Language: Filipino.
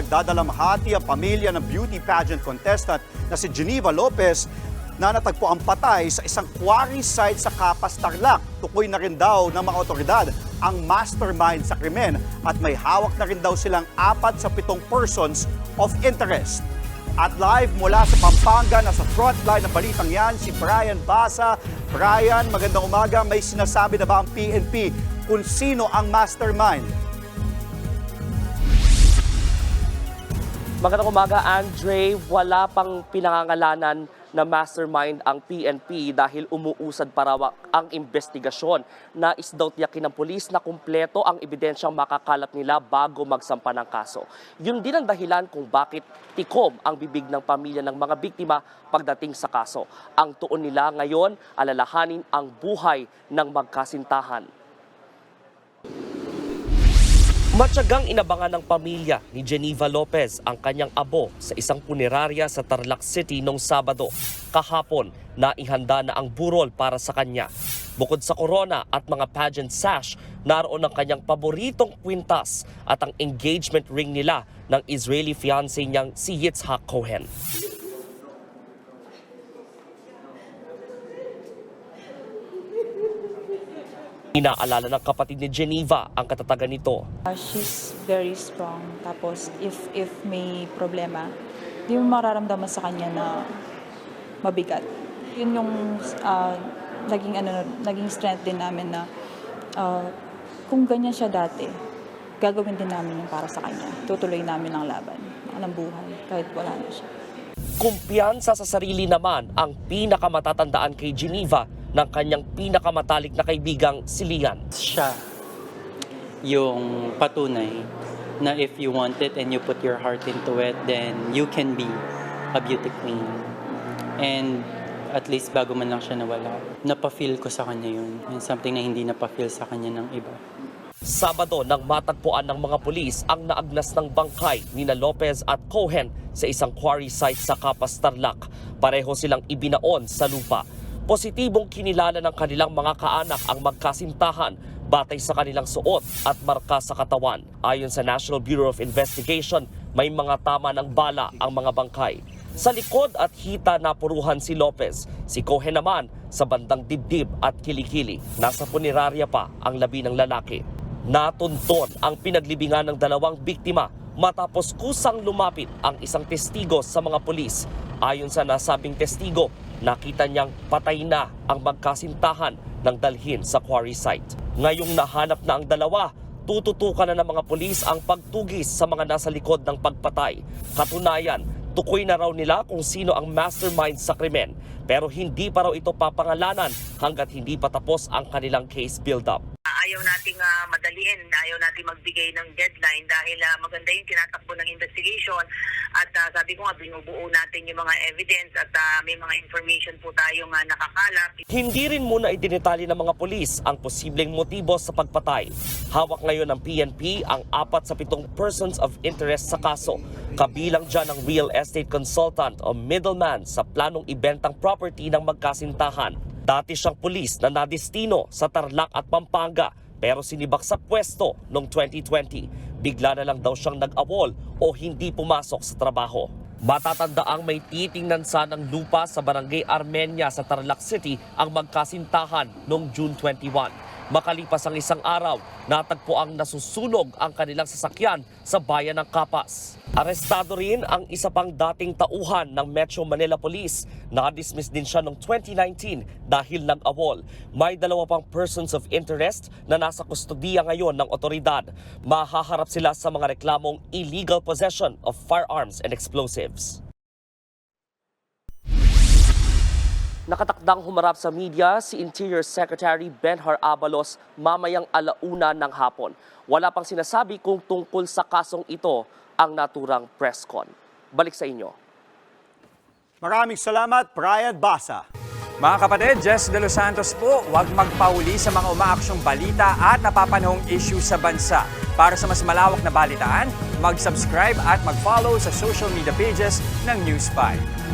nagdadalamhati ang pamilya ng beauty pageant contestant na si Geneva Lopez na natagpo ang patay sa isang quarry site sa Capas, Tarlac. Tukoy na rin daw ng mga otoridad ang mastermind sa krimen at may hawak na rin daw silang apat sa pitong persons of interest. At live mula sa Pampanga, nasa frontline ng balitang yan, si Brian Basa. Brian, magandang umaga. May sinasabi na ba ang PNP kung sino ang mastermind? Magandang umaga, Andre. Wala pang pinangangalanan na mastermind ang PNP dahil umuusad pa raw ang investigasyon. Nais daw tiyakin ng pulis na kumpleto ang ebidensyang makakalat nila bago magsampa ng kaso. Yun din ang dahilan kung bakit tikom ang bibig ng pamilya ng mga biktima pagdating sa kaso. Ang tuon nila ngayon, alalahanin ang buhay ng magkasintahan. Matyagang inabangan ng pamilya ni Geneva Lopez ang kanyang abo sa isang punerarya sa Tarlac City noong Sabado. Kahapon, naihanda na ang burol para sa kanya. Bukod sa corona at mga pageant sash, naroon ang kanyang paboritong kwintas at ang engagement ring nila ng Israeli fiancé niyang si Yitzhak Cohen. Inaalala ng kapatid ni Geneva ang katatagan nito Uh, she's very strong. Tapos, if if may problema, hindi mo mararamdaman sa kanya na mabigat. Yun yung uh, naging, ano, naging strength din namin na uh, kung ganyan siya dati, gagawin din namin yung para sa kanya. Tutuloy namin ang laban ng buhay kahit wala na siya. Kumpiyansa sa sarili naman ang pinakamatatandaan kay Geneva ng kanyang pinakamatalik na kaibigang si Lian. siya yung patunay na if you want it and you put your heart into it, then you can be a beauty queen. And at least bago man lang siya nawala, napafeel ko sa kanya yun. And something na hindi napafeel sa kanya ng iba. Sabado nang matagpuan ng mga pulis ang naagnas ng bangkay ni na Lopez at Cohen sa isang quarry site sa Capas Tarlac. Pareho silang ibinaon sa lupa. Positibong kinilala ng kanilang mga kaanak ang magkasintahan batay sa kanilang suot at marka sa katawan. Ayon sa National Bureau of Investigation, may mga tama ng bala ang mga bangkay. Sa likod at hita napuruhan si Lopez. Si Cohen naman sa bandang dibdib at kilikili. Nasa punerarya pa ang labi ng lalaki. Natunton ang pinaglibingan ng dalawang biktima matapos kusang lumapit ang isang testigo sa mga pulis. Ayon sa nasabing testigo, nakita niyang patay na ang magkasintahan ng dalhin sa quarry site. Ngayong nahanap na ang dalawa, tututukan na ng mga pulis ang pagtugis sa mga nasa likod ng pagpatay. Katunayan, tukoy na raw nila kung sino ang mastermind sa krimen. Pero hindi pa raw ito papangalanan hanggat hindi pa tapos ang kanilang case build-up. Ayaw nating ah, madaliin, ayaw nating magbigay ng deadline dahil ah, maganda yung tinatakbo ng investigation at ah, sabi ko nga binubuo natin yung mga evidence at ah, may mga information po tayong ah, nakakalap. Hindi rin muna itinitali ng mga pulis ang posibleng motibo sa pagpatay. Hawak ngayon ng PNP ang apat sa pitong persons of interest sa kaso. Kabilang dyan ang real estate consultant o middleman sa planong ibentang property ng magkasintahan. Dati siyang pulis na nadistino sa Tarlac at Pampanga pero sinibak sa pwesto noong 2020. Bigla na lang daw siyang nag-awol o hindi pumasok sa trabaho. Matatandaang may titingnan sanang lupa sa barangay Armenia sa Tarlac City ang magkasintahan noong June 21. Makalipas ang isang araw, natagpo ang nasusunog ang kanilang sasakyan sa bayan ng Kapas. Arestado rin ang isa pang dating tauhan ng Metro Manila Police. Na-dismiss din siya noong 2019 dahil nag-awol. May dalawa pang persons of interest na nasa kustodiya ngayon ng otoridad. Mahaharap sila sa mga reklamong illegal possession of firearms and explosives. Nakatakdang humarap sa media si Interior Secretary Benhar Abalos mamayang alauna ng hapon. Wala pang sinasabi kung tungkol sa kasong ito ang naturang press con. Balik sa inyo. Maraming salamat, Brian Basa. Mga kapatid, Jess De Los Santos po, huwag magpauli sa mga umaaksyong balita at napapanahong issue sa bansa. Para sa mas malawak na balitaan, mag-subscribe at mag-follow sa social media pages ng News 5.